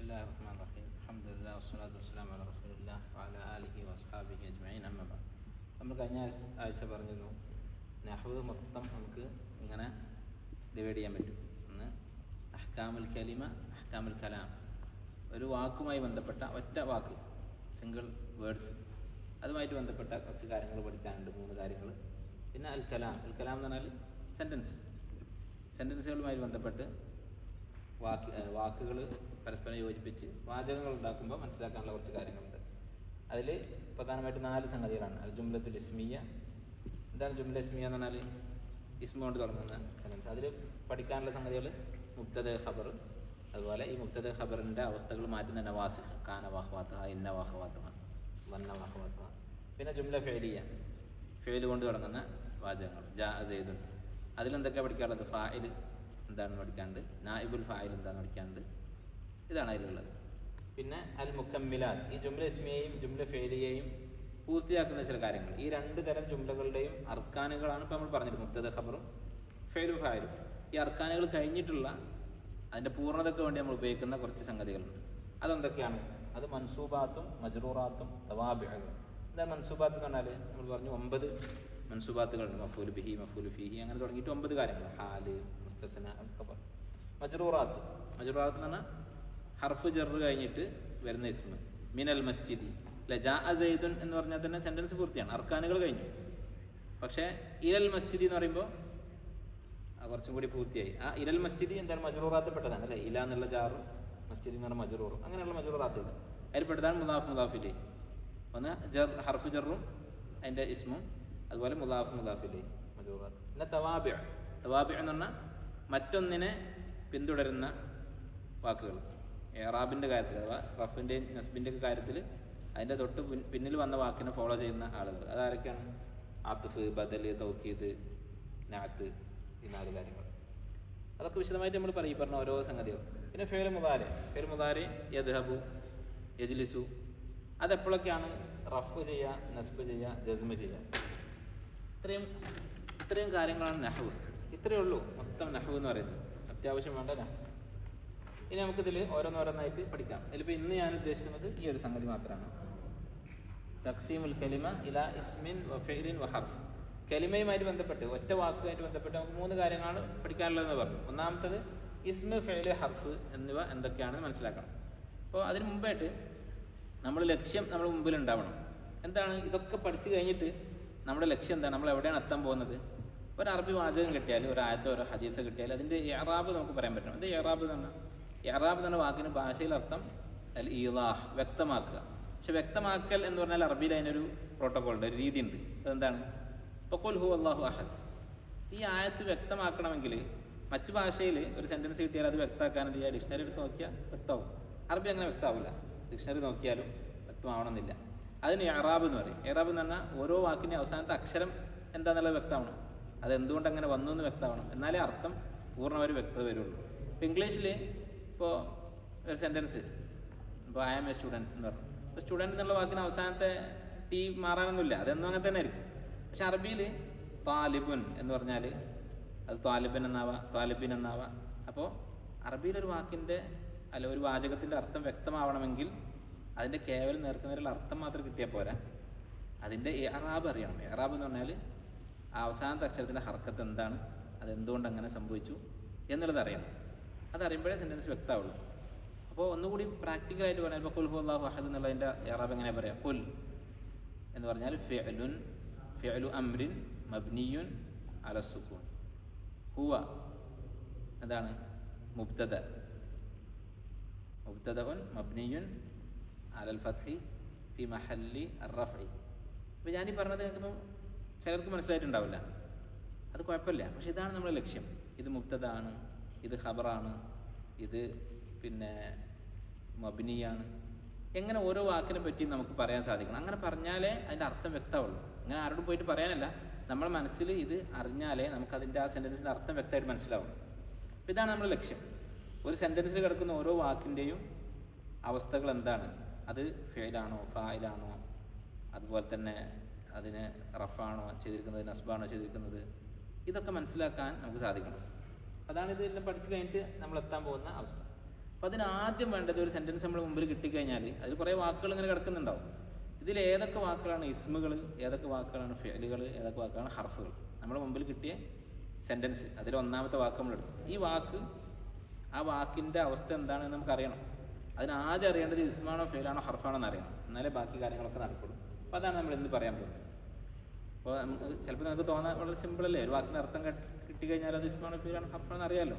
الله الرحمن الرحيم الحمد لله والصلاة والسلام على رسول الله وعلى آله وأصحابه أجمعين أما بعد നമ്മൾ കഴിഞ്ഞ ആഴ്ച പറഞ്ഞിരുന്നു നഹ്വ് മൊത്തം നമുക്ക് ഇങ്ങനെ ഡിവൈഡ് ചെയ്യാൻ പറ്റും ഒന്ന് അഹ്കാമുൽ കലിമ അഹ്കാമുൽ കലാം ഒരു വാക്കുമായി ബന്ധപ്പെട്ട ഒറ്റ വാക്ക് സിംഗിൾ വേർഡ്സ് അതുമായിട്ട് ബന്ധപ്പെട്ട കുറച്ച് കാര്യങ്ങൾ പഠിക്കാനുണ്ട് മൂന്ന് കാര്യങ്ങൾ പിന്നെ അൽ കലാം അൽ കലാം എന്ന് പറഞ്ഞാൽ സെൻറ്റൻസ് സെൻറ്റൻസുകളുമായി ബന്ധപ്പെട്ട് വാക്ക് വാക്കുകൾ പരസ്പരം യോജിപ്പിച്ച് വാചകങ്ങൾ ഉണ്ടാക്കുമ്പോൾ മനസ്സിലാക്കാനുള്ള കുറച്ച് കാര്യങ്ങളുണ്ട്. അതിൽ പ്രധാനമായിട്ട് നാല് സംഗതികളാണ്. അത് ജുംലത്തുൽ ഇസ്മിയ. എന്താണ് ജുംല ഇസ്മിയ എന്ന് പറഞ്ഞാൽ ഇസ്മ കൊണ്ട് തുടങ്ങുന്ന സെന്റൻസ് അതിൽ പഠിക്കാനുള്ള സംഗതികൾ മുക്തദ ഖബർ അതുപോലെ ഈ മുക്തദ ഖബറിന്റെ അവസ്ഥകൾ മാറ്റുന്ന നവാസിഫ് കാന വാഹ്വാത്ത ഇന്ന വാഹ്വാത്ത വന്ന വാഹ്വാത്ത പിന്നെ ജുംല ഫേലിയ. ഫേൽ കൊണ്ട് തുടങ്ങുന്ന വാചകങ്ങൾ. ജാ ചെയ്തുണ്ട് അതിലെന്തൊക്കെയാണ് പഠിക്കാനുള്ളത് ഫായിൽ എന്താണെന്ന് പഠിക്കാണ്ട് നായിബുൽ ഫായിൽ എന്താണെന്ന് പഠിക്കാനുണ്ട് ഇതാണ് അതിലുള്ളത്. പിന്നെ അൽ മുക്കമ്മിലാത്ത് ഈ ജുംല ഇസ്മിയെയും ജുംല ഫേലിയെയും പൂർത്തിയാക്കുന്ന ചില കാര്യങ്ങൾ. ഈ രണ്ട് തരം ജുംലകളുടെയും അർക്കാനുകളാണ് ഇപ്പോൾ നമ്മൾ പറഞ്ഞത് മുക്തദ ഖബറും ഫെയിലും ഫായിലും. ഈ അർക്കാനുകൾ കഴിഞ്ഞിട്ടുള്ള അതിന്റെ പൂർണതയ്ക്ക് വേണ്ടി നമ്മൾ ഉപയോഗിക്കുന്ന കുറച്ച് സംഗതികളുണ്ട്. അതെന്തൊക്കെയാണ്? അത് മൻസൂബാത്തും മജ്റൂറാത്തും തവാബികളും എന്താ മൻസൂബാത്ത് എന്ന് പറഞ്ഞാൽ നമ്മൾ പറഞ്ഞു ഒമ്പത് മൻസൂബാത്തുകളുണ്ട്. മഫൂൽ ബിഹി മഫൂൽ ഫിഹി അങ്ങനെ തുടങ്ങിയിട്ട് ഒമ്പത് കാര്യങ്ങൾ. ഹാൽ മുസ്തഫന പറഞ്ഞു. മജ്റൂറാത്ത്. മജ്റൂറാത്ത് എന്ന് പറഞ്ഞാൽ ഹർഫ് ജെറ് കഴിഞ്ഞിട്ട് വരുന്ന ഇസ്മ. മിനൽ മസ്ജിദി. അല്ലെ? ജാ അസൈദുൻ എന്ന് പറഞ്ഞാൽ തന്നെ സെന്റൻസ് പൂർത്തിയാണ്. അർക്കാനുകൾ കഴിഞ്ഞു. പക്ഷേ ഇരൽ മസ്ജിദി എന്ന് പറയുമ്പോൾ കുറച്ചും കൂടി പൂർത്തിയായി. ആ ഇരൽ മസ്ജിദി എന്താണ് മജുറൂറാത്തപ്പെട്ടതാണ് അല്ലേ? ഇല എന്നുള്ള ജാറും മസ്ജിദി എന്ന് പറഞ്ഞാൽ മജറൂറും. അങ്ങനെയുള്ള മജറൂറാത്തിൽ അതിൽ പെട്ടതാണ് മുദാഫ് മുദാഫിലെ. ഒന്ന് ജർ ഹർഫ് ജറും അതിന്റെ ഇസ്മും. അതുപോലെ മുദാഫ് മുദാഫിലെ മജറൂറാത്ത്. പിന്നെ തവാബിയ തവാബിയ എന്ന് പറഞ്ഞാൽ മറ്റൊന്നിനെ പിന്തുടരുന്ന വാക്കുകൾ. ഏറാബിന്റെ കാര്യത്തിൽ അഥവാ റഫിന്റെയും നസ്ബിന്റെയും കാര്യത്തിൽ അതിന്റെ തൊട്ട് പിന്നിൽ വന്ന വാക്കിനെ ഫോളോ ചെയ്യുന്ന ആളുകൾ. അതാരൊക്കെയാണ്? ആത്തിഫ് ബദൽ തൗക്കീദ് നാത്ത് ഈ നാല് കാര്യങ്ങൾ. അതൊക്കെ വിശദമായിട്ട് നമ്മൾ പറയും പറഞ്ഞ ഓരോ സംഗതികൾ പിന്നെ ഫേൽ മുതാരെ ഫേൽ മുതാരെ യദ്ഹബു യജ്ലിസു. അതെപ്പോഴൊക്കെയാണ് റഫ് ചെയ്യുക നസ്ബ് ചെയ്യുക ജസ്മ ചെയ്യുക? ഇത്രയും ഇത്രയും കാര്യങ്ങളാണ് നഹവ്. ഇത്രയേ ഉള്ളൂ മൊത്തം നഹവ് എന്ന് പറയുന്നത്. അത്യാവശ്യം വേണ്ട നഹവ്. ഇനി നമുക്കിതിൽ ഓരോന്നോരോന്നായിട്ട് പഠിക്കാം. ഇതിലിപ്പോൾ ഇന്ന് ഞാൻ ഉദ്ദേശിക്കുന്നത് ഈ ഒരു സംഗതി മാത്രമാണ്. തക്സീമുൽ കലിമ ഇല ഇസ്മിൻ വഫീലിൻ വഹർഫ് കലിമയുമായിട്ട് ബന്ധപ്പെട്ട് ഒറ്റ വാക്കുമായിട്ട് ബന്ധപ്പെട്ട് നമുക്ക് മൂന്ന് കാര്യങ്ങളാണ് പഠിക്കാനുള്ളതെന്ന് പറഞ്ഞു. ഒന്നാമത്തത് ഇസ്മ ഫെയിൽ ഹർഫ് എന്നിവ എന്തൊക്കെയാണെന്ന് മനസ്സിലാക്കണം. അപ്പോൾ അതിന് മുമ്പായിട്ട് നമ്മൾ ലക്ഷ്യം നമ്മൾ മുമ്പിൽ ഉണ്ടാവണം. എന്താണ്? ഇതൊക്കെ പഠിച്ചു കഴിഞ്ഞിട്ട് നമ്മുടെ ലക്ഷ്യം എന്താണ്? നമ്മൾ എവിടെയാണ് എത്താൻ പോകുന്നത്? ഒരു അറബി വാചകം കിട്ടിയാൽ ഒരു ആയത്തോ ഒരു ഹദീസ് കിട്ടിയാൽ അതിന്റെ ഇറാബ് നമുക്ക് പറയാൻ പറ്റണം അത് ഇറാബ് എന്ന് പറഞ്ഞാൽ ഇറാബ് എന്ന വാക്കിന് ഭാഷയിൽ അർത്ഥം അൽ ഈലാഹ് വ്യക്തമാക്കുക. പക്ഷെ വ്യക്തമാക്കൽ എന്ന് പറഞ്ഞാൽ അറബിയിൽ അതിനൊരു പ്രോട്ടോകോൾ ഉണ്ട് ഒരു രീതി ഉണ്ട് അതെന്താണ്? പൊക്കോൽ ഹു അള്ളാഹു അഹദ്. ഈ ആയത്ത് വ്യക്തമാക്കണമെങ്കിൽ മറ്റു ഭാഷയിൽ ഒരു സെന്റൻസ് കിട്ടിയാൽ അത് വ്യക്തമാക്കാൻ എന്ത് ചെയ്യുക? ഡിക്ഷണറി എടുത്ത് നോക്കിയാൽ വ്യക്തമാവും. അറബി അങ്ങനെ വ്യക്തമാവില്ല. ഡിക്ഷണറി നോക്കിയാലും വ്യക്തമാവണമെന്നില്ല. അതിന് എറാബ് എന്ന് പറയും. എറാബ് എന്ന് പറഞ്ഞാൽ ഓരോ വാക്കിന്റെ അവസാനത്തെ അക്ഷരം എന്താണെന്നുള്ളത് വ്യക്തമാവണം. അത് എന്തുകൊണ്ട് അങ്ങനെ വന്നു എന്ന് വ്യക്തമാവണം. എന്നാലേ അർത്ഥം പൂർണമായൊരു വ്യക്തത വരുള്ളൂ. ഇപ്പം ഇംഗ്ലീഷിൽ ഇപ്പോൾ ഒരു സെന്റൻസ് ഇപ്പോൾ ഐ ആം എ സ്റ്റുഡന്റ് എന്ന് പറഞ്ഞു. ഇപ്പോൾ സ്റ്റുഡന്റ് എന്നുള്ള വാക്കിന് അവസാനത്തെ ടി മാറാനൊന്നുമില്ല. അതെന്നും അങ്ങനെ തന്നെ ആയിരിക്കും. പക്ഷെ അറബിയിൽ താലിബുൻ എന്ന് പറഞ്ഞാൽ അത് താലിബൻ എന്നാവാം താലിബിൻ എന്നാവാം. അപ്പോൾ അറബിയിലൊരു വാക്കിന്റെ അല്ല ഒരു വാചകത്തിന്റെ അർത്ഥം വ്യക്തമാവണമെങ്കിൽ അതിന്റെ കേവലം നേർക്കുന്നതിലുള്ള അർത്ഥം മാത്രം കിട്ടിയാൽ പോരാ. അതിന്റെ എറാബ് അറിയണം. എറാബ് എന്ന് പറഞ്ഞാൽ അവസാനത്തെ അക്ഷരത്തിന്റെ ഹർക്കത്ത് എന്താണ്? അതെന്തുകൊണ്ട് അങ്ങനെ സംഭവിച്ചു എന്നുള്ളത് അറിയണം. അതറിയുമ്പോഴേ സെന്റൻസ് വ്യക്തമാവുള്ളൂ. അപ്പോൾ ഒന്നുകൂടി പ്രാക്ടിക്കലായിട്ട് പറയാം. ഇപ്പോൾ കുൽ ഹു അള്ളാഹു അഹദ് എന്നുള്ളതിന്റെ എറാബ് എങ്ങനെ പറയാം? കുൽ എന്ന് പറഞ്ഞാൽ ഫിഅലുൻ ഫിഅലു അമ്രിൻ മബ്നിയുൻ അലസുഖുൻ ഹുവ എന്താണ്? മുബ്തദ. മുബ്തദൻ മബ്നിയുൻ അലൽ ഫത്ഹി ഫി മഹല്ലി അറഫി അപ്പോൾ ഞാനീ പറഞ്ഞത് നിങ്ങൾക്ക് ചിലർക്ക് മനസ്സിലായിട്ടുണ്ടാവില്ല. അത് കുഴപ്പമില്ല. പക്ഷെ ഇതാണ് നമ്മുടെ ലക്ഷ്യം. ഇത് മുബ്തദാണ് ഇത് ഖബറാണ് ഇത് പിന്നെ മബിനിയാണ്. എങ്ങനെ ഓരോ വാക്കിനെ പറ്റി നമുക്ക് പറയാൻ സാധിക്കണം. അങ്ങനെ പറഞ്ഞാലേ അതിന്റെ അർത്ഥം വ്യക്തമാവുള്ളൂ. അങ്ങനെ ആരോടും പോയിട്ട് പറയാനല്ല. നമ്മുടെ മനസ്സിൽ ഇത് അറിഞ്ഞാലേ നമുക്ക് അതിന്റെ ആ സെന്റൻസിന്റെ അർത്ഥം വ്യക്തമായിട്ട് മനസ്സിലാവും. ഇതാണ് നമ്മുടെ ലക്ഷ്യം. ഒരു സെന്റൻസിൽ കിടക്കുന്ന ഓരോ വാക്കിന്റെയും അവസ്ഥകൾ എന്താണ്? അത് ഫെയിലാണോ ഫായിലാണോ? അതുപോലെ തന്നെ അതിന് റഫാണോ ചെയ്തിരിക്കുന്നത് നസ്ബാണോ ചെയ്തിരിക്കുന്നത്? ഇതൊക്കെ മനസ്സിലാക്കാൻ നമുക്ക് സാധിക്കണം. അതാണ് ഇതെല്ലാം പഠിച്ചു കഴിഞ്ഞിട്ട് നമ്മൾ എത്താൻ പോകുന്ന അവസ്ഥ. അപ്പൊ അതിന് ആദ്യം വേണ്ടത് ഒരു സെന്റൻസ് നമ്മൾ മുമ്പിൽ കിട്ടിക്കഴിഞ്ഞാൽ അതിൽ കുറേ വാക്കുകൾ ഇങ്ങനെ കിടക്കുന്നുണ്ടാവും. ഇതിൽ ഏതൊക്കെ വാക്കുകളാണ് ഇസ്മുകൾ ഏതൊക്കെ വാക്കുകളാണ് ഫെലുകൾ ഏതൊക്കെ വാക്കുകളാണ് ഹർഫുകൾ നമ്മുടെ മുമ്പിൽ കിട്ടിയ സെന്റൻസ് അതിൽ ഒന്നാമത്തെ വാക്ക് നമ്മൾ എടുക്കും. ഈ വാക്ക് ആ വാക്കിന്റെ അവസ്ഥ എന്താണെന്ന് നമുക്കറിയണം. അതിന് ആദ്യം അറിയേണ്ടത് ഇസ്മാണോ ഫെയിലാണോ ഹർഫാണോ എന്ന് അറിയണം. എന്നാലേ ബാക്കി കാര്യങ്ങളൊക്കെ നടക്കുള്ളൂ. അപ്പോൾ അതാണ് നമ്മൾ ഇന്ന് പറയാൻ പോകുന്നത്. അപ്പോൾ ചിലപ്പോൾ നമുക്ക് തോന്നാൻ വളരെ സിമ്പിളല്ലേ ഒരു വാക്കിന് അർത്ഥം കിട്ടി കിട്ടിക്കഴിഞ്ഞാൽ അത് ഇസ്മാണ് പേരാണ് ഹഫാണെന്ന് അറിയാമല്ലോ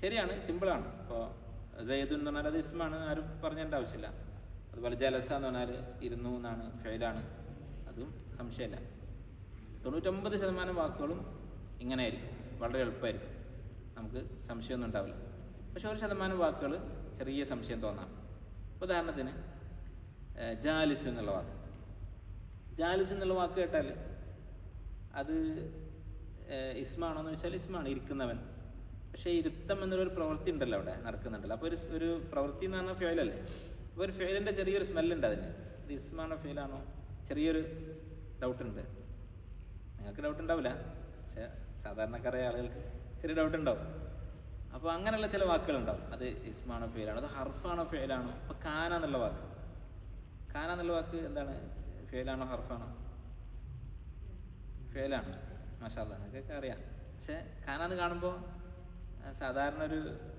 ശരിയാണ് സിമ്പിളാണ് ഇപ്പോൾ ജയ്ദു എന്ന് പറഞ്ഞാൽ അത് ഇസ്മാണ് ആരും പറഞ്ഞേണ്ട ആവശ്യമില്ല. അതുപോലെ ജലസ എന്ന് പറഞ്ഞാൽ ഇരുന്നു എന്നാണ് ഫെയിലാണ് അതും സംശയമില്ല. തൊണ്ണൂറ്റൊമ്പത് ശതമാനം വാക്കുകളും ഇങ്ങനെ ആയിരിക്കും വളരെ എളുപ്പമായിരിക്കും. നമുക്ക് സംശയമൊന്നും ഉണ്ടാവില്ല. പക്ഷെ ഒരു ശതമാനം വാക്കുകൾ ചെറിയ സംശയം തോന്നാം. ഉദാഹരണത്തിന് ജാലിസ് എന്നുള്ള വാക്ക്. ജാലിസ് എന്നുള്ള വാക്ക് കേട്ടാൽ അത് ഇസ്മാണോ എന്ന് വെച്ചാൽ ഇസ്മാണ് ഇരിക്കുന്നവൻ. പക്ഷേ ഇരുത്തം എന്നൊരു പ്രവൃത്തി ഉണ്ടല്ലോ അവിടെ നടക്കുന്നുണ്ടല്ലോ. അപ്പോൾ ഒരു ഒരു പ്രവൃത്തി എന്ന് പറഞ്ഞാൽ ഫെയിലല്ലേ അപ്പോൾ ഒരു ഫെയിലിന്റെ ചെറിയൊരു സ്മെല്ലുണ്ട് അതിന്. ഇത് ഇസ്മാണോ ഫെയിലാണോ ചെറിയൊരു ഡൗട്ടുണ്ട് നിങ്ങൾക്ക് ഡൗട്ട് ഉണ്ടാവില്ല. പക്ഷേ സാധാരണക്കാരായ ആളുകൾക്ക് ചെറിയ ഡൗട്ട് ഉണ്ടാവും. അപ്പോൾ അങ്ങനെയുള്ള ചില വാക്കുകളുണ്ടാവും. അത് ഇസ്മാണോ ഫെയിലാണോ അത് ഹർഫാണോ ഫെയിലാണോ അപ്പോൾ കാന എന്നുള്ള വാക്ക്. കാന എന്നുള്ള വാക്ക് എന്താണ്? ഫെയിലാണോ ഹർഫാണോ? ഫെയിലാണ്. മാഷാല്ല നിങ്ങൾക്കൊക്കെ അറിയാം. പക്ഷെ ഖാനാന്ന് കാണുമ്പോൾ സാധാരണ ഒരു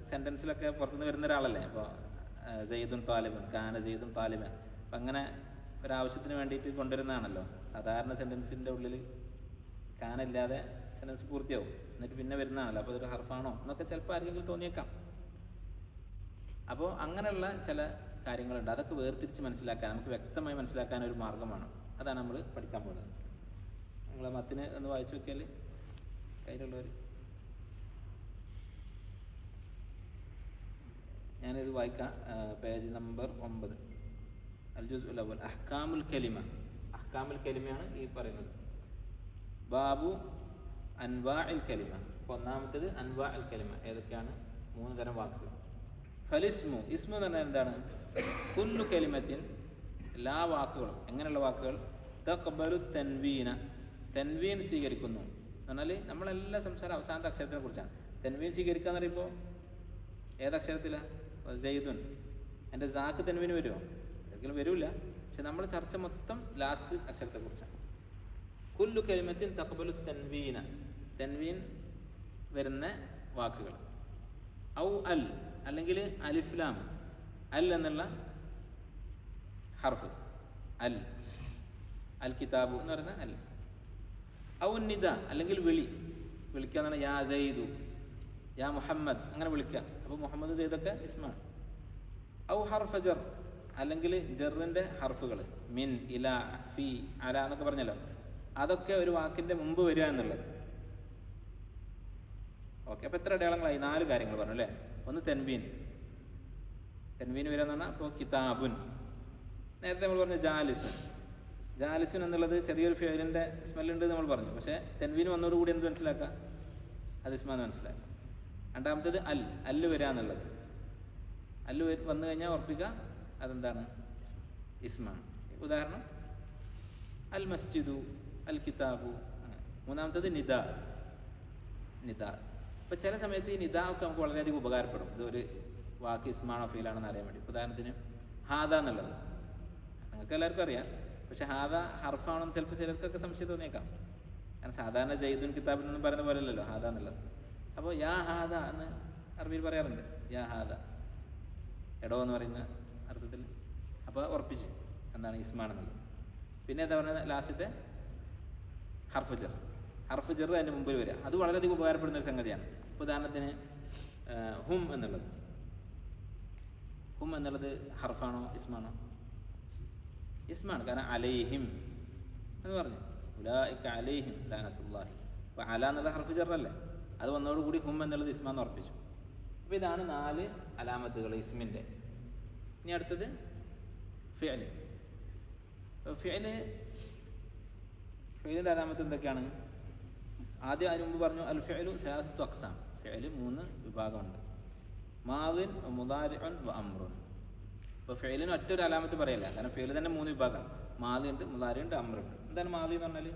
സെന്റൻസിലൊക്കെ പുറത്തുനിന്ന് വരുന്ന ഒരാളല്ലേ? അപ്പോൾ ജയ്ദുൻ പാലിമൻ ഖാന ജയ്ദുൻ പാലിമൻ അപ്പം അങ്ങനെ ഒരാവശ്യത്തിന് വേണ്ടിയിട്ട് കൊണ്ടുവരുന്നതാണല്ലോ. സാധാരണ സെന്റൻസിന്റെ ഉള്ളിൽ ഖാനില്ലാതെ സെന്റൻസ് പൂർത്തിയാവും. എന്നിട്ട് പിന്നെ വരുന്നതാണല്ലോ. അപ്പോൾ അതൊരു ഹർഫാണോ? എന്നൊക്കെ ചിലപ്പോൾ ആർക്കെങ്കിലും തോന്നിയേക്കാം. അപ്പോൾ അങ്ങനെയുള്ള ചില കാര്യങ്ങളുണ്ട്. അതൊക്കെ വേർതിരിച്ച് മനസ്സിലാക്കാൻ നമുക്ക് വ്യക്തമായി മനസ്സിലാക്കാൻ ഒരു മാർഗമാണ്. അതാണ് നമ്മൾ പഠിക്കാൻ പോകുന്നത്. നിങ്ങൾ മത്തിന് ഒന്ന് വായിച്ചു നോക്കിയാൽ കയ്യിലുള്ളവർ ഞാനിത് വായിക്കാം. പേജ് നമ്പർ ഒമ്പത്. അൽജുസ് ഉലവൽ അഹ്കാമുൽ കലിമ. അഹ്കാമുൽ കലിമയാണ് ഈ പറയുന്നത്. ബാബു അൻവാ അൽ കലിമ ഒന്നാമത്തേത് അൻവാ അൽ കലിമ. ഏതൊക്കെയാണ്? മൂന്ന് തരം വാക്കുകൾ. ഫലിസ്മു ഇസ്മു എന്ന് പറഞ്ഞാൽ എന്താണ്? കുല്ലു കലിമത്തിൻ എല്ലാ വാക്കുകളും. എങ്ങനെയുള്ള വാക്കുകൾ? തഖബലു തൻവീന. തൻവീൻ സ്വീകരിക്കുന്നു. എന്ന് പറഞ്ഞാൽ നമ്മളെല്ലാം സംസാരം അവസാനത്തെ അക്ഷരത്തിനെ കുറിച്ചാണ്. തൻവീൻ സ്വീകരിക്കുക എന്ന് പറയുമ്പോൾ ഏതക്ഷരത്തിലാണ് ജയ്തുൻ എന്റെ സാക്ക് തൻവീന് വരുമോ ഒരിക്കലും വരില്ല പക്ഷെ നമ്മൾ ചർച്ച മൊത്തം ലാസ്റ്റ് അക്ഷരത്തെ കുറിച്ചാണ്. കുല്ലു കലിമത്തിൻ തഖബലു തൻവീന. തൻവീൻ വരുന്ന വാക്കുകൾ. ഔ അൽ. അല്ലെങ്കിൽ അലിഫ്ലാം അൽ എന്നുള്ള ഹർഫ്. അൽ. അൽ കിതാബു എന്ന് പറയുന്ന അൽ. ഔന്നിത അല്ലെങ്കിൽ വിളി. വിളിക്കുക എന്നാണ് യാ സയ്യിദു യാ മുഹമ്മദ് അങ്ങനെ വിളിക്കുക. അപ്പോൾ മുഹമ്മദ് ചെയ്തൊക്കെ ഇസ്മാണ്. ഔ ഹർഫ് ജർ അല്ലെങ്കിൽ ജറിന്റെ ഹർഫുകൾ മിൻ ഇല ഫി അല എന്നൊക്കെ പറഞ്ഞല്ലോ. അതൊക്കെ ഒരു വാക്കിന്റെ മുമ്പ് വരിക എന്നുള്ളത്. ഓക്കെ അപ്പോൾ എത്ര അടയാളങ്ങളായി? നാല് കാര്യങ്ങൾ പറഞ്ഞു അല്ലേ? ഒന്ന് തെൻവീൻ. തെൻവീൻ വരിക എന്ന് പറഞ്ഞാൽ അപ്പോൾ കിതാബുൻ. നേരത്തെ നമ്മൾ പറഞ്ഞു ജാലിസുൻ. ജാലിസുൻ എന്നുള്ളത് ചെറിയൊരു ഫ്യൂലിന്റെ സ്മെല്ലുണ്ട് നമ്മൾ പറഞ്ഞു. പക്ഷേ തെൻവീൻ വന്നതോടുകൂടി എന്ത് മനസ്സിലാക്കാം? അത് ഇസ്മാന്ന് മനസ്സിലാക്കാം. രണ്ടാമത്തേത് അൽ. അല്ല് വരിക എന്നുള്ളത്. അല്ല് വന്നു കഴിഞ്ഞാൽ ഉറപ്പിക്കുക അതെന്താണ്? ഇസ്മാൻ ഉദാഹരണം. അൽ മസ്ജിദു അൽ കിതാബു. അങ്ങനെ. മൂന്നാമത്തേത് നിദാ നിദാ അപ്പോൾ ചില സമയത്ത് ഈ നിദാവൊക്കെ നമുക്ക് വളരെയധികം ഉപകാരപ്പെടും. ഇത് ഒരു വാക്ക് ഇസ്മാണോ ഫീലാണെന്ന് അറിയാൻ വേണ്ടി. ഉദാഹരണത്തിന് ഹാദ എന്നുള്ളത്. നിങ്ങൾക്ക് എല്ലാവർക്കും അറിയാം. പക്ഷെ ഹാദ ഹർഫാണെന്ന് ചിലപ്പോൾ ചിലർക്കൊക്കെ സംശയം തോന്നിയേക്കാം. കാരണം സാധാരണ ജയ്ദുൻ കിതാബിൽ നിന്നും പറയുന്ന പോലെ അല്ലല്ലോ ഹാദ എന്നുള്ളത്. അപ്പോൾ യാ ഹാദ എന്ന് അറബിയിൽ പറയാറുണ്ട്. യാ ഹാദ. എടോ എന്ന് പറയുന്ന അർത്ഥത്തിൽ. അപ്പോൾ ഉറപ്പിച്ച് എന്താണ് ഇസ്മാണെന്നുള്ളത്. പിന്നെ എന്താ പറയുന്നത്? ലാസ്റ്റത്തെ ഹർഫ് ജർ. ഹർഫ് ജർ അതിന്റെ മുമ്പിൽ വരിക. അത് വളരെയധികം ഉപകാരപ്പെടുന്ന ഒരു സംഗതിയാണ്. ഉദാഹരണത്തിന് ഹും എന്നുള്ളത്. ഹും എന്നുള്ളത് ഹർഫാണോ ഇസ്മാണോ? ഇസ്മാണ്. കാരണം അലൈഹിം എന്ന് പറഞ്ഞു. ഉലായിക്ക അലൈഹിം ലാനത്തുല്ലാഹി അല എന്നുള്ള ഹർഫ് ജെറല്ലേ? അത് വന്നതോടുകൂടി ഹും എന്നുള്ളത് ഇസ്മാന്ന് ഉറപ്പിച്ചു. അപ്പോൾ ഇതാണ് നാല് അലാമത്തുകൾ ഇസ്മിന്റെ ഇനി അടുത്തത് ഫിയൽ ഫിയൽ ഫിയലിന്റെ അലാമത്ത് എന്തൊക്കെയാണ്? ആദ്യം അതിന് മുമ്പ് പറഞ്ഞു? അൽ ഫിഅലു സലാത്തു അക്സാം. ഫിഅൽ മൂന്ന് വിഭാഗമുണ്ട്. മാദിൻ മുദാരിഉൻ വ അമ്രുൻ. ഇപ്പോൾ ഫെയിലിന് ഒറ്റൊരു അലാമത്ത് പറയല്ല. കാരണം ഫെയിൽ തന്നെ മൂന്ന് വിഭാഗം. മാതി ഉണ്ട് മുതാരി ഉണ്ട് അമ്രുണ്ട്. എന്താണ് മാതി എന്ന് പറഞ്ഞാൽ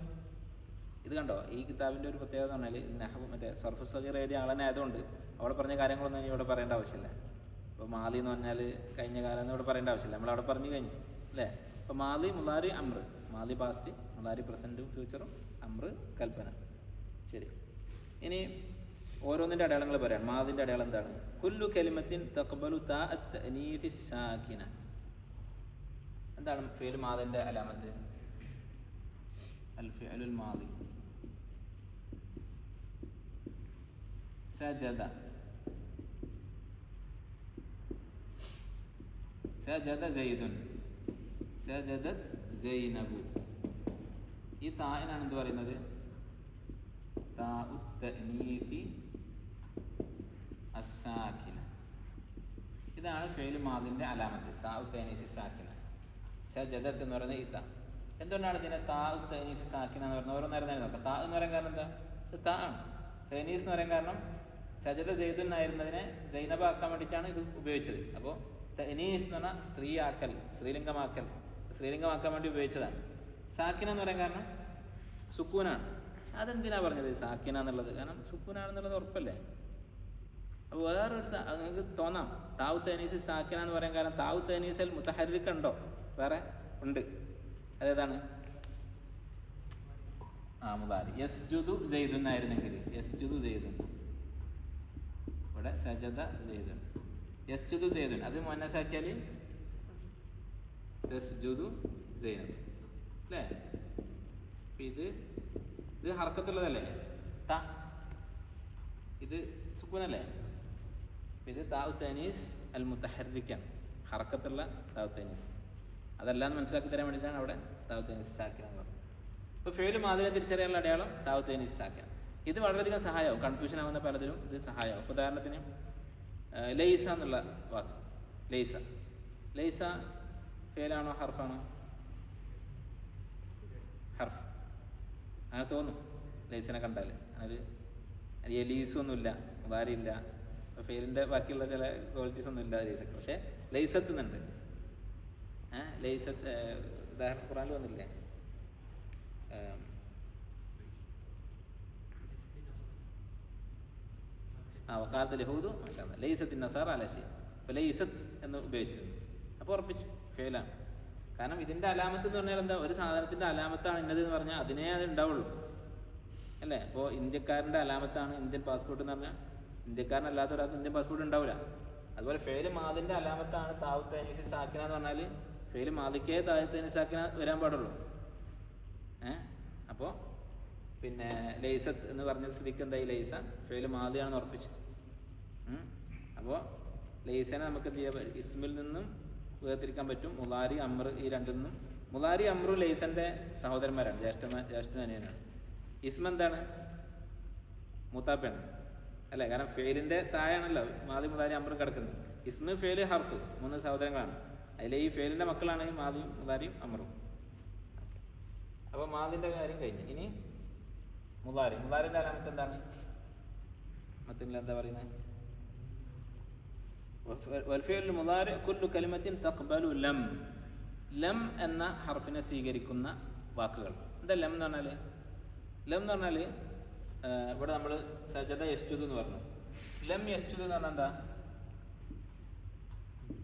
ഇത് കണ്ടോ? ഈ കിതാബിന്റെ ഒരു പ്രത്യേകത എന്ന് പറഞ്ഞാൽ നെഹബ് മറ്റേ സർഫ് സഗീർ എഴുതിയ ആളെന്നെ ആയതുകൊണ്ട് അവിടെ പറഞ്ഞ കാര്യങ്ങളൊന്നും ഇനി ഇവിടെ പറയേണ്ട ആവശ്യമില്ല. ഇപ്പോൾ മാതി എന്ന് പറഞ്ഞാൽ കഴിഞ്ഞ കാലം ഇവിടെ പറയേണ്ട ആവശ്യമില്ല. നമ്മൾ അവിടെ പറഞ്ഞു കഴിഞ്ഞു. അല്ലേ? അപ്പോൾ മാതി മുദാരി അമ്ര. മാതി പാസ്റ്റ് മുദാരി പ്രസന്റും ഫ്യൂച്ചറും അമ്ര കൽപ്പന. ശരി. ഇനി ഓരോന്നിന്റെ അടയാളങ്ങൾ പറയാം. മാതിന്റെ അടയാളം എന്താണ്? കുല്ലു കലിമത്തിൻ തഖബലു താഖിന എന്താണ് ഫീൽ മാതിന്റെ അലാമത്ത്? അൽ മാദി. സജദ. സജദ സെയ്ദുൻ സജദത് ജൈനബു ഈ തായിനാണ് എന്ത് പറയുന്നത്? താഉ التأنيث അസ്സാക്കിന ഇതാണ് ഫെയിൽ മാദിന്റെ അലാമത്ത്. താഉ തേനീസി സാക്കിന. സജദത്ത് എന്ന് പറയുന്നത് ഈ എന്തുകൊണ്ടാണ് ഇതിനെ താഉ തേനീസി സാക്കിന എന്ന് പറയുന്നത്? ഓരോ നേരം നോക്കാം. താ എന്ന് പറയാൻ കാരണം എന്താ? ഇത് താ ആണ്. തേനീസ് എന്ന് പറയാൻ കാരണം സജദ സെയ്ദുൻ ആയിരുന്നതിനെ ജൈനബ ആക്കാൻ വേണ്ടിയിട്ടാണ് ഇത് ഉപയോഗിച്ചത്. അപ്പോൾ തനീസ് എന്ന് പറഞ്ഞാൽ സ്ത്രീ ആക്കൽ സ്ത്രീലിംഗമാക്കൽ. സ്ത്രീലിംഗമാക്കാൻ വേണ്ടി ഉപയോഗിച്ചതാണ്. സാക്കിന എന്ന് പറയാൻ കാരണം സുക്കൂനാണ്. അതെന്തിനാ പറഞ്ഞത്? സാക്കിന എന്നുള്ളത്. കാരണം സുക്കൂനാണെന്നുള്ളത് ഉറപ്പല്ലേ? അപ്പോൾ വേറൊരു നിങ്ങൾക്ക് തോന്നാം. താവ് തനീസ് സാക്കിന എന്ന് പറയാൻ കാരണം താവ് തേനീസൽ മുത്തഹരിക്കുണ്ടോ വേറെ ഉണ്ട്. അതേതാണ്? ആ മുബാരി മുതാരി യസ്ജുദു ജെയ്ദുൻ യസ് ജുദു ജയ്തു ഇവിടെ സജത സജദ യസ് ജുദു ജയ്തു അത് മനസ്സാക്കിയാൽ യസ് ജുദു ജയ്തു അല്ലേ? ഇത് ഇത് ഹർക്കത്തുള്ളതല്ലേ? ത. ഇത് സുക്കൂനല്ലേ? ഇത് താവ് അൽ മുത്തഹരിക്കാൻ ഹർക്കത്തുള്ള താവ് തനീസ് അതല്ലാന്ന് മനസ്സിലാക്കി തരാൻ വേണ്ടിയിട്ടാണ് അവിടെ താവ് തനീസ് സാക്കിന എന്ന് പറഞ്ഞത് ഇപ്പോൾ മാതിരി തിരിച്ചറിയാനുള്ള അടയാളം താവ് തനീസ് ഇത് വളരെയധികം സഹായമാവും കൺഫ്യൂഷൻ ആവുന്ന പലതിലും ഇത് സഹായമാവും ഉദാഹരണത്തിന് ലൈസ എന്നുള്ള വാക്ക്. ലൈസ. ലൈസ ഫേലാണോ ഹർഫാണോ ഹർഫ് അങ്ങനെ തോന്നും. ലൈസിനെ കണ്ടാൽ അത് എലീസും ഒന്നുമില്ല മുതാരിയില്ല ഫെയിലിന്റെ ബാക്കിയുള്ള ചില ക്വാളിറ്റീസ് ഒന്നും ഇല്ല ലൈസക്ക് പക്ഷേ ലൈസത്ത് എത്തുന്നുണ്ട്. ഏഹ്, ഉദാഹരണം ഖുറാനിൽ വന്നില്ലേ? ആ വക്കാലത്ത് ലഹൂദു മാഷാ ലൈസത്തിൻ നസാർ അലശി അപ്പോൾ ലൈസത്ത് എന്ന് ഉപയോഗിച്ചിരുന്നു അപ്പോൾ ഉറപ്പിച്ച് ഫെയിലാണ്. കാരണം ഇതിന്റെ അലാമത്ത് എന്ന് പറഞ്ഞാൽ എന്താ? ഒരു സാധനത്തിന്റെ അലാമത്താണ് ഇന്നത് എന്ന് പറഞ്ഞാൽ അതിനേ അത് ഉണ്ടാവുള്ളൂ. അല്ലേ? അപ്പോൾ ഇന്ത്യക്കാരന്റെ അലാമത്താണ് ഇന്ത്യൻ പാസ്പോർട്ട് എന്ന് പറഞ്ഞാൽ. ഇന്ത്യക്കാരനല്ലാത്ത ഒരാൾക്ക് ഇന്ത്യൻ പാസ്പോർട്ട് ഉണ്ടാവില്ല അതുപോലെ ഫെയിൽ മാതിന്റെ അലാമത്താണ് താവ് തനീസി സാക്കിന എന്ന് പറഞ്ഞാൽ ഫെയിൽ മാതിക്കേ താവ് സാക്കിന വരാൻ പാടുള്ളൂ. ഏഹ് അപ്പോൾ പിന്നെ ലൈസത്ത് എന്ന് പറഞ്ഞ സ്ഥിതിക്ക് എന്തായി? ലൈസ ഫെയിൽ മാതിയാണെന്ന് ഉറപ്പിച്ചു അപ്പോൾ ലൈസനെ നമുക്ക് എന്ത് ചെയ്യാൻ ഇസ്മിൽ നിന്നും വേർതിരിക്കാൻ പറ്റും. മുലാരി അമ്ര ഈ രണ്ടിൽ നിന്നും. മുലാരി അമ്രു ലൈസന്റെ സഹോദരന്മാരാണ്. ജ്യേഷ്ഠ ജ്യേഷ്ഠ അനിയനാണ്. ഇസ്മ എന്താണ്? മൂത്താപ്പയാണ്. അല്ലേ? കാരണം ഫെയിലിന്റെ താഴെയാണല്ലോ മാതി മുതാരി അമ്രും കിടക്കുന്നത്. ഇസ്മ ഫെയിൽ ഹർഫ് മൂന്ന് സഹോദരങ്ങളാണ്. അതിലെ ഈ ഫെയിലിന്റെ മക്കളാണ് മാതിയും മുതാരിയും അമറും അപ്പോൾ മാതിന്റെ കാര്യം കഴിഞ്ഞു. ഇനി മുതാരി മുതാരിന്റെ അലാമത്ത് എന്താണ് മത്തിനിൽ എന്താ പറയുന്നത്? വൽഫിയൽ മുതാരി കുല്ലു കലിമത്തിൻ തഖ്ബലു ലം. ലം എന്ന ഹർഫിനെ സ്വീകരിക്കുന്ന വാക്കുകൾ. എന്താ ലം എന്ന് പറഞ്ഞാൽ ലം എന്ന് പറഞ്ഞാൽ ഇവിടെ നമ്മൾ സജദ യസ്റ്റുത് എന്ന് പറഞ്ഞു. ലം യസ്റ്റുത് എന്ന് പറഞ്ഞാൽ എന്താ?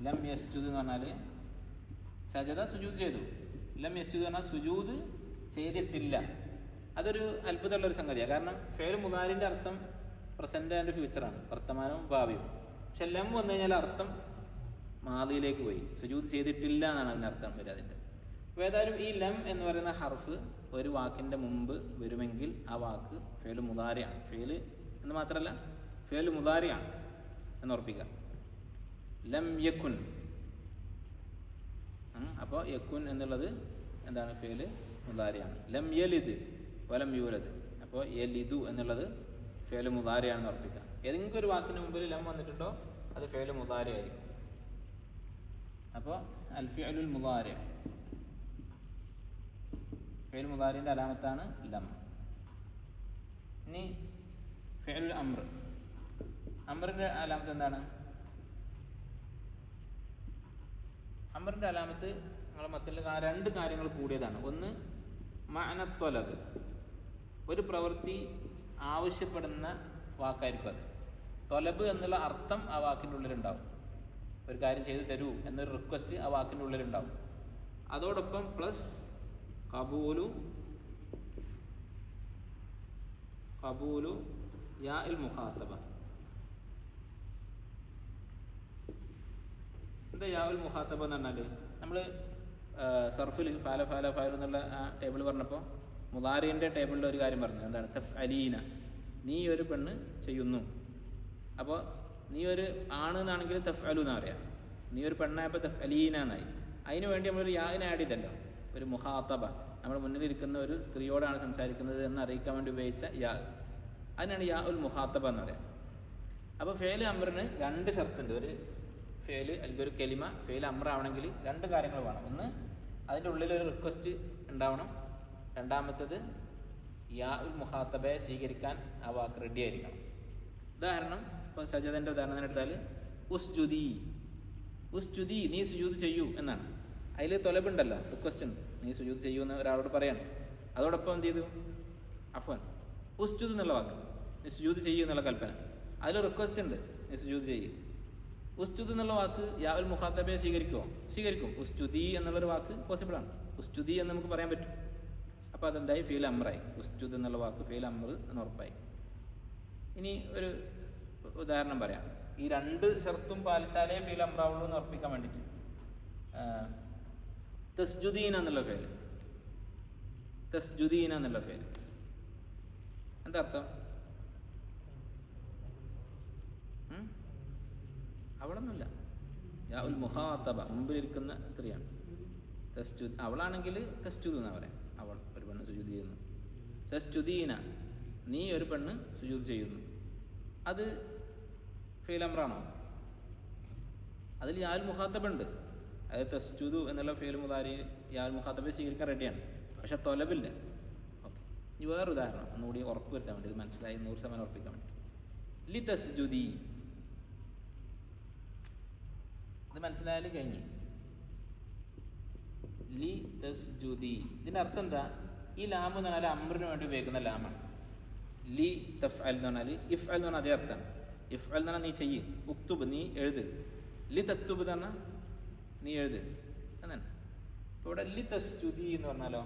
ലം യസ്റ്റുത് എന്ന് പറഞ്ഞാൽ സജദ സുജൂദ് ചെയ്തു. ലം യസ്റ്റുത് പറഞ്ഞാൽ സുജൂദ് ചെയ്തിട്ടില്ല. അതൊരു അത്ഭുതമുള്ള ഒരു സംഗതിയാണ് കാരണം ഫേര് മുതാലിന്റെ അർത്ഥം പ്രസന്റ് ആൻഡ് ഫ്യൂച്ചറാണ് വർത്തമാനവും ഭാവിയും. പക്ഷെ ലം വന്നു കഴിഞ്ഞാൽ അർത്ഥം മാതിയിലേക്ക് പോയി. സുജൂദ് ചെയ്തിട്ടില്ല എന്നാണ് അതിന്റെ അർത്ഥം വരിക അതിന്റെ അപ്പോൾ ഏതായാലും ഈ ലം എന്ന് പറയുന്ന ഹർഫ് ഒരു വാക്കിന്റെ മുമ്പ് വരുമെങ്കിൽ ആ വാക്ക് ഫേൽ മുതാരയാണ് ഫേൽ എന്ന് മാത്രമല്ല ഫേൽ മുതാരയാണ് എന്ന് ഉറപ്പിക്കുക. ലം യക്കുൻ അപ്പോൾ യക്കുൻ എന്നുള്ളത് എന്താണ്? ഫേൽ മുതാരയാണ് ലം യലിദ് വലം യൂലത് അപ്പോൾ യലിദു എന്നുള്ളത് ഫേൽ മുതാരയാണെന്ന് ഉറപ്പിക്കുക. ഏതെങ്കിലും ഒരു വാക്കിന് മുമ്പിൽ ലം വന്നിട്ടുണ്ടോ? അത് ഫേൽ മുതാരയായിരിക്കും അപ്പോൾ അൽഫിഅലുൽ മുതാര ഫേൽ മുതാരിന്റെ അലാമത്താണ് ലം. ഇനി ഫേൽ അമ്ര അമ്രിന്റെ അലാമത്ത് എന്താണ്? അമറിന്റെ അലാമത്ത് നമ്മളെ മത്തിൽ രണ്ട് കാര്യങ്ങൾ കൂടിയതാണ്. ഒന്ന് മാനത്വലത് ഒരു പ്രവൃത്തി ആവശ്യപ്പെടുന്ന വാക്കായിരിക്കും അത്. തൊലബ് എന്നുള്ള അർത്ഥം ആ വാക്കിന്റെ ഉള്ളിലുണ്ടാവും. ഒരു കാര്യം ചെയ്തു തരൂ എന്നൊരു റിക്വസ്റ്റ് ആ വാക്കിന്റെ ഉള്ളിലുണ്ടാവും. അതോടൊപ്പം പ്ലസ് കബൂലു കബൂലു യാ ഇൽ മുഹാത്തബ എന്താ യാ ഉൽ മുഖാത്തബ എന്ന് പറഞ്ഞാൽ നമ്മൾ സർഫിൽ ഫാല ഫാല ഫാൽ എന്നുള്ള ആ ടേബിൾ പറഞ്ഞപ്പോൾ മുതാരിന്റെ ടേബിളിൽ ഒരു കാര്യം പറഞ്ഞു. എന്താണ്? തഫ് അലീന നീ ഒരു പെണ്ണ് ചെയ്യുന്നു. അപ്പോൾ നീ ഒരു ആണ് എന്നാണെങ്കിൽ തഫ് അലു എന്നാ പറയാം. നീ ഒരു പെണ്ണായപ്പോൾ തഫ് അലീന എന്നായി. അതിന് വേണ്ടി നമ്മളൊരു യാഗിനെ ആഡ് ചെയ്തല്ലോ. ഒരു മുഹാത്തബ. നമ്മുടെ മുന്നിലിരിക്കുന്ന ഒരു സ്ത്രീയോടാണ് സംസാരിക്കുന്നത് എന്ന് അറിയിക്കാൻ വേണ്ടി ഉപയോഗിച്ച യാ അതിനാണ് യാ ഉൽ മുഹാത്തബ എന്ന് പറയാം. അപ്പോൾ ഫേൽ അമറിന് രണ്ട് ഷർത്തുണ്ട്. ഒരു ഫേൽ അല്ലെങ്കിൽ ഒരു കെലിമ ഫേൽ അമറാവണമെങ്കിൽ രണ്ട് കാര്യങ്ങൾ വേണം. ഒന്ന് അതിന്റെ ഉള്ളിൽ ഒരു റിക്വസ്റ്റ് ഉണ്ടാവണം. രണ്ടാമത്തത് യാ ഉൽ മുഹാത്തബയെ സ്വീകരിക്കാൻ ആ വാക്ക് റെഡി ആയിരിക്കണം. ഉദാഹരണം ഇപ്പോൾ സജദന്റെ ഉദാഹരണം എടുത്താൽ ഉസ്ജുദി ഉസ്ജുദി നീ സുജൂത് ചെയ്യൂ എന്നാണ്. അതിൽ തൊലബുണ്ടല്ലോ റിക്വസ്റ്റ് ഉണ്ട് നീ സുജൂത് ചെയ്യൂ എന്ന് ഒരാളോട് പറയണം. അതോടൊപ്പം എന്ത് ചെയ്തു? അഫൻ ഉസ്ജുദ് എന്നുള്ള വാക്ക്. നീ സുജൂത് ചെയ്യൂ എന്നുള്ള കൽപ്പന. അതിൽ റിക്വസ്റ്റ് ഉണ്ട്. നീ സുജൂത് ചെയ്യൂ. ഉസ്തുദ് എന്നുള്ള വാക്ക് യാവൽ മുഖാത്തബയെ സ്വീകരിക്കുമോ സ്വീകരിക്കും. ഉസ്തുതി എന്നുള്ളൊരു വാക്ക് പോസിബിളാണ് ഉസ്തുതി എന്ന് നമുക്ക് പറയാൻ പറ്റും. അപ്പോൾ അതെന്തായി? ഫീൽ അമ്രായി. ഉസ്തുദ് എന്നുള്ള വാക്ക് ഫീൽ അമ്ര എന്ന് ഉറപ്പായി. ഇനി ഒരു ഉദാഹരണം പറയാം. ഈ രണ്ട് ഷർത്തും പാലിച്ചാലേ ഫീൽ അമ്രാവുള്ളൂ എന്ന് ഉറപ്പിക്കാൻ വേണ്ടിയിട്ട്. തസ്ജുദീന എന്നുള്ള പേര് തസ്ജുദീന എന്നുള്ള പേര് എന്താ അർത്ഥം അവളൊന്നുമില്ല. അവിടെ ഒന്നുമില്ല യാ ഉൽ മുഹാത്തബ മുമ്പിലിരിക്കുന്ന സ്ത്രീയാണ്. തസ്ജു അവളാണെങ്കിൽ തസ്ജുദ് എന്നാ പറയാം. അവൾ ഒരു പെണ്ണ് സുജുദ് ചെയ്യുന്നു. തസ്ജുദീന നീ ഒരു പെണ്ണ് സുജൂദ് ചെയ്യുന്നു. അത് ഫെയിലമ്രാണോ അതിൽ യാൽ മുഖാത്തബുണ്ട്. അത് തസ്ജുദു എന്നുള്ള ഫെയിൽ മുതാരി യാൽ മുഖാത്തബ് സ്വീകരിക്കാൻ റെഡിയാണ് പക്ഷെ തൊലബില്ല. ഓക്കെ. ഇനി വേറൊരു ഉദാഹരണം. ഒന്നുകൂടി ഉറപ്പ് വരുത്താൻ വേണ്ടി ഇത് മനസ്സിലായി. നൂറ് ശതമാനം ഉറപ്പിക്കാൻ വേണ്ടി. ലി തസ്ജുദി. ഇത് മനസ്സിലായാലും കഴിഞ്ഞ്. ലി തസ്ജുദി. ഇതിന്റെ അർത്ഥം എന്താ? ഈ ലാം എന്ന് പറഞ്ഞാൽ അമ്രിന് വേണ്ടി ഉപയോഗിക്കുന്ന ലാമാണ്. ലി തഫ് അൽ എന്ന് പറഞ്ഞാൽ ഇഫ് അൽ എന്ന് പറഞ്ഞാൽ അതേ അർത്ഥം. ഇഫ് അൽ തന്നെ നീ ചെയ്യ്. ഉക്തുബ് നീ എഴുത്. ലി തക്തുബ് നീ എഴുത്. എന്നാണ് ഇവിടെ ലി തസ്തുതി എന്ന് പറഞ്ഞാലോ?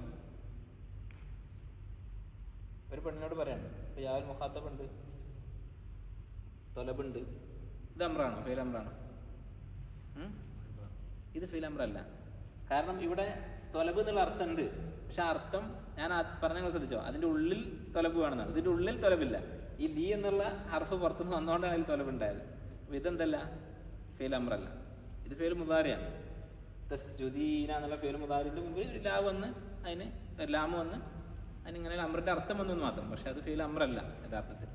ഒരു പെണ്ണിനോട് പറയാണ് അപ്പൊ യാൽ മുഖാത്തബ് ഉണ്ട് തൊലബുണ്ട്. ഇത് അമ്രാണോ. ഫെയിൽ അമ്രാണോ. ഇത് ഫെയിൽ അമ്രല്ല. കാരണം ഇവിടെ തൊലബ് എന്നുള്ള അർത്ഥം ഉണ്ട് പക്ഷെ അർത്ഥം ഞാൻ പറഞ്ഞ ശ്രദ്ധിച്ചോ? അതിന്റെ ഉള്ളിൽ തൊലബ് വേണമെന്നാണ്. ഇതിന്റെ ഉള്ളിൽ തൊലബില്ല. ഈ ദി എന്നുള്ള ഹർഫ് പുറത്തുനിന്ന് വന്നുകൊണ്ടാണ് അതിൽ തൊലവുണ്ടായത്. അപ്പൊ ഇതെന്തല്ല? ഫെയിൽ അമ്രല്ല. ഇത് ഫെയിൽ മുതാരിയാണ് തസ്ജുദീന എന്നുള്ള ഫെയിൽ മുതാരിന്റെ മുമ്പിൽ ലാ വന്ന് അതിന് ലാമ് വന്ന് അതിനിങ്ങനെ അമ്രന്റെ അർത്ഥം വന്നു മാത്രം. പക്ഷെ അത് ഫെയിൽ അമ്രല്ല യഥാർത്ഥത്തിൽ.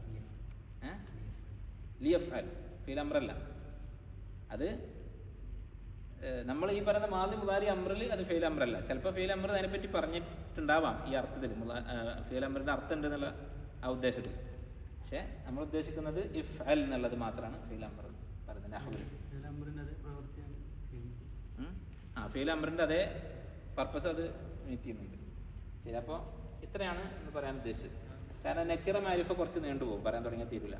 ലിയഫ് അൽ ഫെയിൽ അമ്രല്ല. അത് നമ്മൾ ഈ പറയുന്ന മാതി മുതാരി അമ്രൽ അത് ഫെയിൽ അമ്രല്ല. ചിലപ്പോൾ ഫെയിൽ അമ്രത് അതിനെപ്പറ്റി പറഞ്ഞിട്ടുണ്ടാവാം ഈ അർത്ഥത്തിൽ. ഫെയിൽ അമ്രന്റെ അർത്ഥം ഉണ്ട് എന്നുള്ള ആ ഉദ്ദേശത്തിൽ. പക്ഷേ നമ്മൾ ഉദ്ദേശിക്കുന്നത് ഇഫ് അൽ എന്നുള്ളത് മാത്രമാണ് ഫീൽ അമ്ര പറയുന്നത് നഹ്വിൽ. ആ അമ്രന്റെ അതേ പർപ്പസ് അത് മീറ്റ് ചെയ്യുന്നുണ്ട്. ശരി അപ്പോൾ ഇത്രയാണ് എന്ന് പറയാൻ ഉദ്ദേശിച്ചത്. കാരണം നെക്കിറ മാരിഫ കുറച്ച് നീണ്ടുപോകും പറയാൻ തുടങ്ങിയാൽ തീരില്ല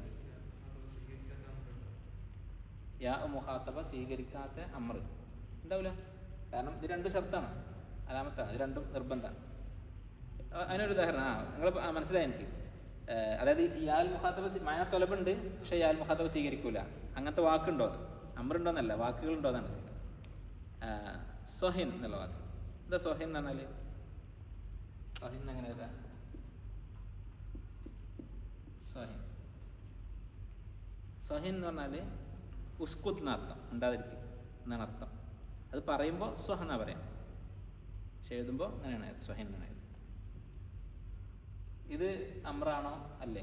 യാ മുഹാത്തബ സ്വീകരിക്കാത്ത അമർ. ഉണ്ടാവില്ല കാരണം ഇത് രണ്ടും ശബ്ദമാണ്. അലാമത്താണ് ഇത് രണ്ടും നിർബന്ധമാണ്. അതിനൊരു ഉദാഹരണം ആ നിങ്ങൾ മനസ്സിലായി എനിക്ക്. അതായത് യാൽ മുഹാത്തബ സ്വീ- മാന തൊലബുണ്ട് പക്ഷെ യാൽ മുഹാത്തബ സ്വീകരിക്കൂല. അങ്ങനത്തെ വാക്കുണ്ടോ അമറുണ്ടോന്നല്ല വാക്കുകളുണ്ടോന്നാണ് ഏഹ് സൊഹിൻ എന്നുള്ള വാക്ക്. എന്താ സൊഹിൻ എന്ന് സൊഹിൻ എങ്ങനെ വരാ? സൊഹിൻ. സൊഹിൻ എന്ന് പറഞ്ഞാൽ ഉസ്കുത്ത് എന്നർത്ഥം ഉണ്ടാതിരിക്കും എന്നാണ് അർത്ഥം. അത് പറയുമ്പോൾ സൊഹ എന്നാ പറയാം? പക്ഷെ എഴുതുമ്പോൾ അങ്ങനെയാണ് സൊഹിൻ എന്നാണ് ഇത് അമ്രാണോ? അല്ലേ.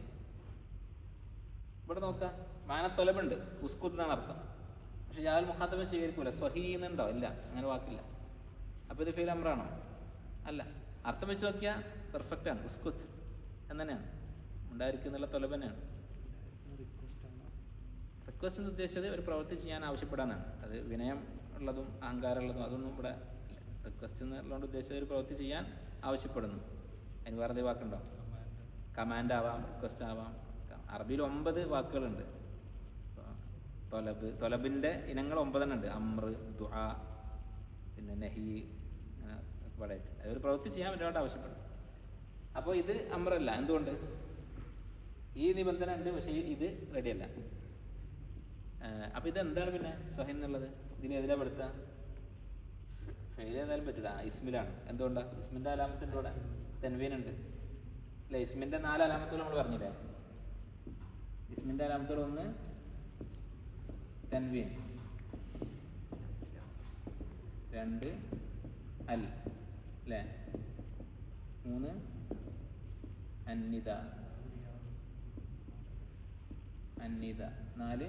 ഇവിടെ നോക്കുക മാനത്തൊലബുണ്ട് ഉസ്കുത് എന്നാണ് അർത്ഥം. പക്ഷെ യാൽ മുഖാത്തബ സ്വീകരിക്കൂല. സ്വഹി എന്നുണ്ടോ? ഇല്ല അങ്ങനെ വാക്കില്ല. അപ്പോൾ ഇത് ഫീൽ അമ്രാണോ? അല്ല. അർത്ഥം വെച്ച് നോക്കിയാൽ പെർഫെക്റ്റ് ആണ്. ഉസ്കുത്ത്. എന്ന് തന്നെയാണ് ഉണ്ടായിരിക്കുന്നുള്ള തൊലബ് തന്നെയാണ്. റിക്വസ്റ്റ് എന്ന് ഉദ്ദേശിച്ചത് ഒരു പ്രവൃത്തി ചെയ്യാൻ ആവശ്യപ്പെടാനാണ്. അത് വിനയം ഉള്ളതും അഹങ്കാരം ഉള്ളതും അതൊന്നും ഇവിടെ റിക്വസ്റ്റ് എന്നുള്ളതുകൊണ്ട് ഉദ്ദേശിച്ചത് ഒരു പ്രവൃത്തി ചെയ്യാൻ ആവശ്യപ്പെടുന്നു. അതിന് വേറെ വാക്കുണ്ടോ? കമാൻഡ് ആവാം റിക്വസ്റ്റ് ആവാം. അറബിയിൽ ഒമ്പത് വാക്കുകളുണ്ട്. തൊലബ് തൊലബിന്റെ ഇനങ്ങൾ ഒമ്പതെണ്ണം ഉണ്ട് അമ്ര ദുആ പിന്നെ നഹി വളരെ അതൊരു പ്രവൃത്തി ചെയ്യാൻ ഒരുപാട് ആവശ്യപ്പെടും. അപ്പോൾ ഇത് അമ്രല്ല. എന്തുകൊണ്ട്? ഈ നിബന്ധന ഉണ്ട് പക്ഷേ ഇത് റെഡിയല്ല. അപ്പോൾ ഇത് എന്താണ് പിന്നെ സ്വഹൻ എന്നുള്ളത്? ഇതിനെതിരെ പെടുത്താം ചെയ്താലും പറ്റില്ല. ഇസ്മിലാണ്. എന്തുകൊണ്ടാണ് ഇസ്മിന്റെ അലാമത്തിന്റെ കൂടെ തെൻവീൻ ഉണ്ട് അല്ലേ ഇസ്മിന്റെ നാല് അലാമത്തുകൾ നമ്മൾ പറഞ്ഞില്ലേ? ഇസ്മിന്റെ അലാമത്തുകൾ ഒന്ന് തെൻവീൻ രണ്ട് അൽ അല്ലേ മൂന്ന് അന്നിത അന്നിത നാല്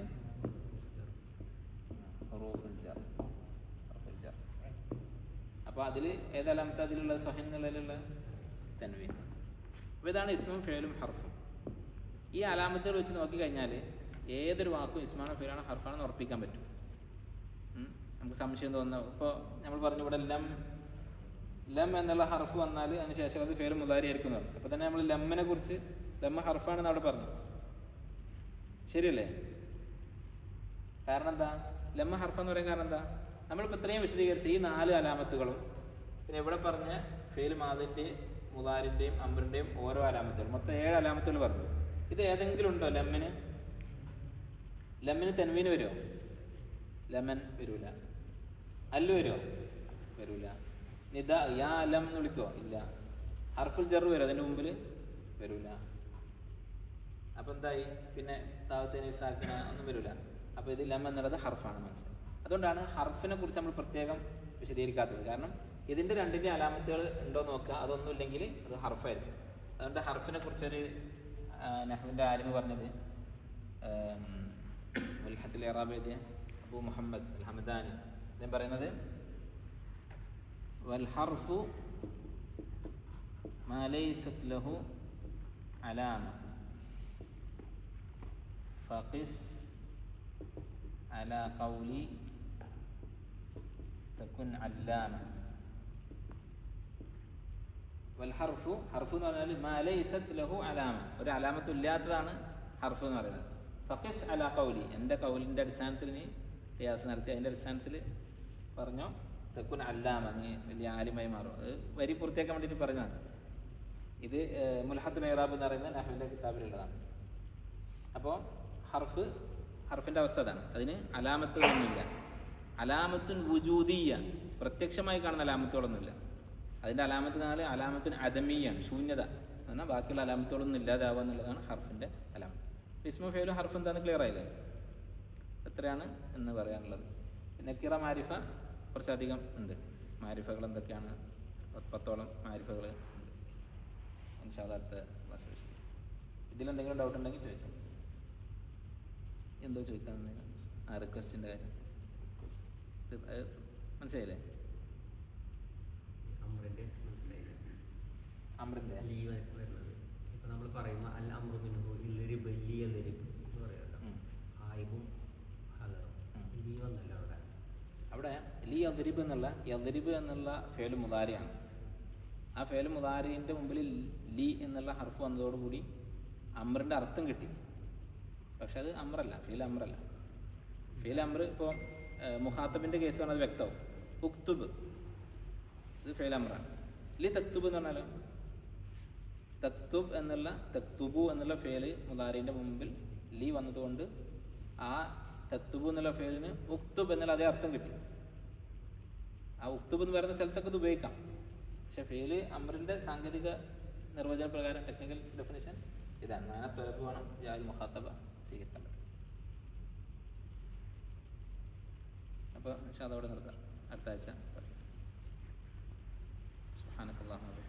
അപ്പൊ അതിൽ അതിൽ ഏതലാമത്തെ അതിലുള്ള സ്വഹൻ എന്നുള്ളതിലുള്ള തൻവീൻ അപ്പോൾ ഇതാണ് ഇസ്മും ഫേലും ഹർഫും. ഈ അലാമത്തുകൾ വെച്ച് നോക്കിക്കഴിഞ്ഞാൽ ഏതൊരു വാക്കും ഇസ്മാണോ ഫേലാണോ ഹർഫാണെന്ന് ഉറപ്പിക്കാൻ പറ്റും. നമുക്ക് സംശയം തോന്നുന്നു. ഇപ്പോൾ നമ്മൾ പറഞ്ഞു ഇവിടെ ലം ലം എന്നുള്ള ഹർഫ് വന്നാൽ അതിന് ശേഷം അത് ഫേലും മുതാരിയായിരിക്കും അപ്പോൾ തന്നെ നമ്മൾ ലമ്മിനെ കുറിച്ച് ലമ്മ ഹർഫാണെന്ന് അവിടെ പറഞ്ഞു. ശരിയല്ലേ? കാരണം എന്താ? ലമ്മ ഹർഫ് എന്ന് പറയാൻ കാരണം എന്താ? നമ്മളിപ്പോൾ ഇത്രയും വിശദീകരിച്ച ഈ നാല് അലാമത്തുകളും പിന്നെ ഇവിടെ പറഞ്ഞ ഫേൽ മാതിന്റെയും മുതാരിന്റെയും അമ്പറിന്റെയും ഓരോ അലാമത്തുകൾ. മൊത്തം ഏഴ് അലാമത്തുകൾ പറഞ്ഞു. ഇത് ഏതെങ്കിലും ഉണ്ടോ ലമ്മിന്? ലമ്മിന് തെൻവീന് വരുമോ ലെമൻ വരൂല. അല്ലു വരുമോ വരൂല. നിദ യാ അലം എന്ന് വിളിക്കോ? ഇല്ല. ഹർഫുൽ ജർ വരും അതിന്റെ മുമ്പിൽ വരൂല. അപ്പൊ എന്തായി? പിന്നെ താവത്തിന് സാക്കിന ഒന്നും വരൂല. അപ്പൊ ഇത് ലം എന്നുള്ളത് ഹർഫാണ് മനസ്സിലായി. അതുകൊണ്ടാണ് ഹർഫിനെ കുറിച്ച് നമ്മൾ പ്രത്യേകം വിശദീകരിക്കാത്തത്. കാരണം ഇതിന്റെ രണ്ടിന്റെ അലാമത്തുകൾ ഉണ്ടോ നോക്കുക. അതൊന്നുമില്ലെങ്കിൽ അത് ഹർഫായിരിക്കും. അതുകൊണ്ട് ഹർഫിനെ കുറിച്ചൊരു നെഹ്വിന്റെ ആലിമ് പറഞ്ഞത് ഉൽഹത്തിൽ എറാബ് എഴുതിയ അബു മുഹമ്മദ് അൽ ഹമദാനി അദ്ദേഹം പറയുന്നത് വൽ ഹർഫു മാലൈസത് ലഹു അലാമ ഫഖിസ് അല കൗലി തക്കുൻ അല്ലാമ. വൽ ഹർഫു ഹർഫ് എന്ന് പറഞ്ഞാൽ മലൈസത് ലഹു അലാമ. ഒരു അലാമത്തില്ലാത്തതാണ് ഹർഫ് എന്ന് പറയുന്നത്. ഫക്കിസ് അല കൗലി എന്റെ കൗലിന്റെ അടിസ്ഥാനത്തിൽ നീ റിയാസ് നടത്തി. അതിന്റെ അടിസ്ഥാനത്തിൽ പറഞ്ഞോ? തെക്കുൻ അല്ലാമ. നീ വലിയ ആലിമായി മാറും. അത് വരി പൂർത്തിയാക്കാൻ വേണ്ടിയിട്ട് പറഞ്ഞതാണ്. ഇത് മുൽഹത്ത് മെഹ്റാബ് എന്ന് പറയുന്ന നഹുവിന്റെ കിതാബിലുള്ളതാണ്. അപ്പോൾ ഹർഫ് ഹർഫിന്റെ അവസ്ഥ അതാണ്. അതിന് അലാമത്തുകളൊന്നുമില്ല അലാമത്തുൻ വുജൂതീയ പ്രത്യക്ഷമായി കാണുന്ന അലാമത്തുകളൊന്നുമില്ല. അതിന്റെ അലാമത്ത് നാല് അലാമത്തിന് അദമീയാണ് ശൂന്യത. എന്നാൽ ബാക്കിയുള്ള അലാമത്തുകളൊന്നും ഇല്ലാതാവുക എന്നുള്ളതാണ് ഹർഫിന്റെ അലാമത്ത്. ഇസ്മു ഫേലും ഹർഫ് എന്താണെന്ന് ക്ലിയർ ആയില്ലേ? എത്രയാണ് എന്ന് പറയാനുള്ളത്. പിന്നെ കിറ മാരിഫ കുറച്ചധികം ഉണ്ട്. മാരിഫകൾ എന്തൊക്കെയാണ്? പത്ത് പത്തോളം മാരിഫകൾ ഉണ്ട്. ഇൻഷാദാത്ത ക്ലാസ് ഇതിലെന്തെങ്കിലും ഡൗട്ട് ഉണ്ടെങ്കിൽ ചോദിച്ചോ എന്തോ ചോദിക്കാൻ ആ റിക്വസ്റ്റിന്റെ കാര്യം. മനസ്സിലായില്ലേ? അമ്രിന്റെ മനസ്സിലായില്ല അമൃന്റെ ലീവ് ആയിട്ട് വരുന്നത്. ഇപ്പൊ നമ്മൾ പറയുമ്പോൾ അൽ അമൃതിന് ഇല്ലൊരു വലിയ ലരിപ്പ് എന്ന് പറയാമല്ലോ. ആയിബും ഹലറും ലീവ് ഒന്നല്ല അവിടെ. അവിടെ ലീ യദ്രിബ് എന്നുള്ള യദ്രിബ് എന്നുള്ള ഫേൽ മുതാരിയാണ്. ആ ഫേൽ മുതാരിന്റെ മുമ്പിൽ ലീ എന്നുള്ള ഹർഫ് വന്നതോടുകൂടി അമ്രിന്റെ അർത്ഥം കിട്ടി. പക്ഷെ അത് അമ്രല്ല ഫീൽ അമ്രല്ല ഫീൽ അമ്ര ഇപ്പോൾ മുഹാത്തബിന്റെ കേസ് അത് വ്യക്തമാവും. ഉക്തുബ്. ഇത് ഫേൽ ഇല്ലേ തക്തുബ് എന്ന് പറഞ്ഞാലോ? തക്തുബ് എന്നുള്ള തക്തുബു എന്നുള്ള ഫേൽ മുതാരിന്റെ മുമ്പിൽ ലീ വന്നതുകൊണ്ട് ആ തക്തുബു എന്നുള്ള ഫേലിന് ഉക്തുബ് എന്നുള്ള അതേ അർത്ഥം കിട്ടി. ആ ഉക്തുബ് എന്ന് പറയുന്ന സ്ഥലത്തൊക്കെ ഇത് ഉപയോഗിക്കാം. പക്ഷെ ഫേൽ അമറിന്റെ സാങ്കേതിക നിർവചന പ്രകാരം ടെക്നിക്കൽ ഡെഫിനേഷൻ ഇതാണ്. നാന തുറപ്പ് വേണം ജാൽ മുഹാത്തബ സ്വീകരിക്കേണ്ടത് അപ്പോൾ പക്ഷെ അതോടെ നിർത്താം. അടുത്ത ആഴ്ച. سبحانك اللهم وبحمدك.